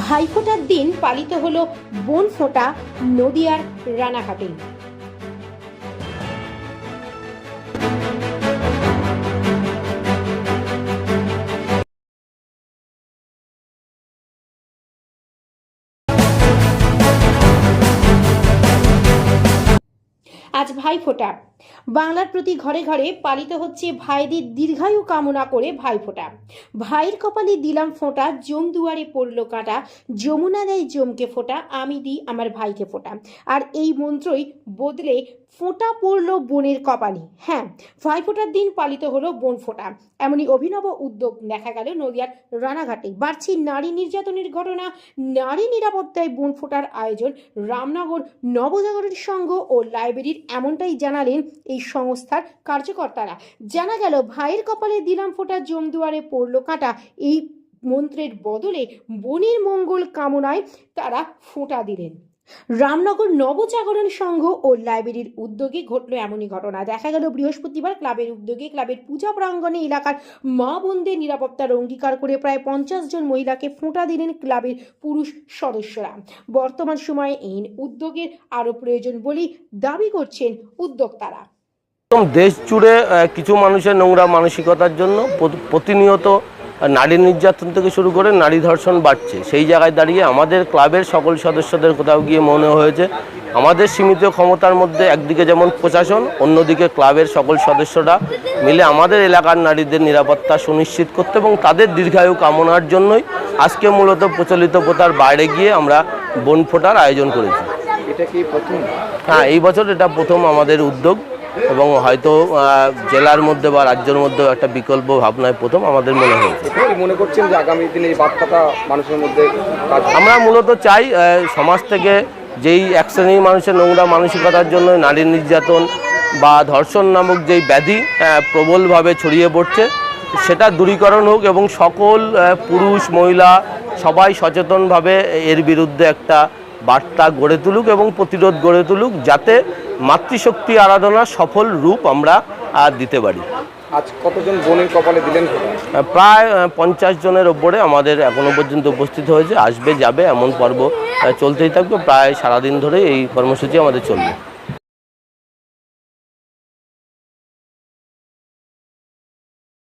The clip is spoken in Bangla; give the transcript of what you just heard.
ভাইফোঁটার দিন পালিত হল বন ফোঁটা নদিয়ার রানাঘাটে। আজ ভাইফোঁটা বাংলার প্রতি ঘরে ঘরে পালিত হচ্ছে ভাইদের দীর্ঘায়ু কামনা করে ভাইফোঁটা। ভাইয়ের কপালে দিলাম ফোঁটা, জম দুয়ারে পড়ল কাঁটা, যমুনা দেয় জমকে ফোঁটা, আমি দিই আমার ভাইকে ফোঁটা। আর এই মন্ত্রই বদলে ফোঁটা পড়ল বোনের কপালে। হ্যাঁ ভাইফোঁটার দিন পালিত হলো বোন ফোঁটা। এমনই অভিনব উদ্যোগ দেখা গেল নদিয়ার রানাঘাটে। বাড়ছে নারী নির্যাতনের ঘটনা, নারী নিরাপত্তায় বোন ফোঁটার আয়োজন রামনগর নবজাগরণ সংঘ ও লাইব্রেরির এমনটাই জানালেন এই সংস্থার কার্যকর্তারা। জানা গেল, ভাইয়ের কপালে দিলাম ফোটা জমদুয়ারে পড়ল কাঁটা। এই মন্ত্রের বদলে বনের মঙ্গল কামনায় তারা ফোঁটা দিলেন। রামনগর নবজাগরণ সংঘ ও লাইব্রেরির উদ্যোগে ঘটল এমনই ঘটনা। দেখা গেল বৃহস্পতিবার ক্লাবের উদ্যোগে ক্লাবের পূজা প্রাঙ্গণে এলাকার মা বোনদের নিরাপত্তার অঙ্গীকার করে প্রায় পঞ্চাশ জন মহিলাকে ফোঁটা দিলেন ক্লাবের পুরুষ সদস্যরা। বর্তমান সময়ে এই উদ্যোগের আরও প্রয়োজন বলেই দাবি করছেন উদ্যোক্তারা। দেশ জুড়ে কিছু মানুষের নোংরা মানসিকতার জন্য প্রতিনিয়ত নারী নির্যাতন থেকে শুরু করে নারী ধর্ষণ বাড়ছে। সেই জায়গায় দাঁড়িয়ে আমাদের ক্লাবের সকল সদস্যদের কোথাও গিয়ে মনে হয়েছে আমাদের সীমিত ক্ষমতার মধ্যে একদিকে যেমন প্রশাসন অন্যদিকে ক্লাবের সকল সদস্যরা মিলে আমাদের এলাকার নারীদের নিরাপত্তা সুনিশ্চিত করতে এবং তাদের দীর্ঘায়ু কামনার জন্যই আজকে মূলত প্রচলিত প্রথার বাইরে গিয়ে আমরা বন ফোটার আয়োজন করেছি। এটা কি প্রথম? হ্যাঁ এই বছর এটা প্রথম আমাদের উদ্যোগ। এবং হয়তো জেলার মধ্যে বা রাজ্যের মধ্যেও একটা বিকল্প ভাবনায় প্রথম আমাদের মনে হয়েছে। মনে করছেন যে আগামী দিনে এই বার্তাটা মানুষের মধ্যে আমরা মূলত চাই সমাজ থেকে যেই এক শ্রেণির মানুষের নোংরা মানসিকতার জন্য নারী নির্যাতন বা ধর্ষণ নামক যেই ব্যাধি প্রবলভাবে ছড়িয়ে পড়ছে সেটা দূরীকরণ হোক এবং সকল পুরুষ মহিলা সবাই সচেতনভাবে এর বিরুদ্ধে একটা বার্তা গড়ে তুলুক এবং প্রতিরোধ গড়ে তুলুক যাতে মাতৃশক্তি আরাধনা সফল রূপ আমরা দিতে পারি। আজ কতজন বোনের কপালে দিলেন? প্রায় পঞ্চাশ জনের ওপরে আমাদের এখনও পর্যন্ত উপস্থিত হয়েছে। আসবে যাবে এমন পর্ব চলতেই থাকবে। প্রায় সারাদিন ধরে এই কর্মসূচি আমাদের চলবে।